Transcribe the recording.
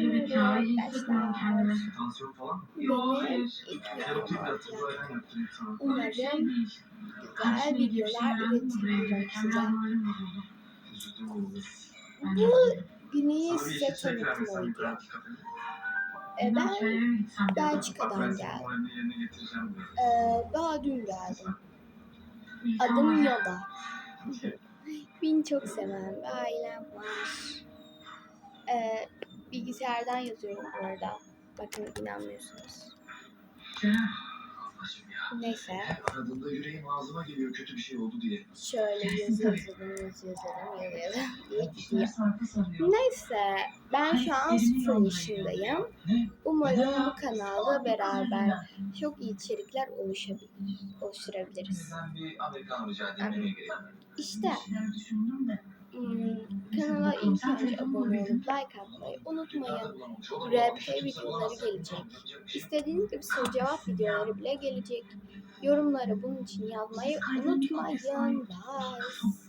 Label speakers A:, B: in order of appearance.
A: Evet ya iyi hissetmiyorum kendimi.
B: Tansiyon falan mı?
A: Hayır.
B: Terapi yaptım.
C: Umarım güzel videolar size.
B: Üzüldüm oldu.
C: Bu günü
B: bir
C: size tanıtım. E, ben Belçika'dan geldim. E, daha dün geldim. Adım Yoda. Beni çok seven bir ailem var. E, bilgisayardan yazıyorum bu arada. Bakın inanmıyorsunuz. Neyse.
B: Her aradığımda yüreğim ağzıma geliyor kötü bir şey oldu diye.
C: Şöyle yazı yazalım, yazı yazalım, yazı yazalım. Neyse ben şu an sıfır yaşındayım. Umarım bu kanalda beraber çok iyi içerikler oluşabilir, oluşturabiliriz. İşte hmm, kanala ilk önce abone olup like atmayı unutmayın. RP videoları gelecek. İstediğiniz gibi soru cevap videoları bile gelecek. Yorumlara bunun için yazmayı unutmayın. Bye.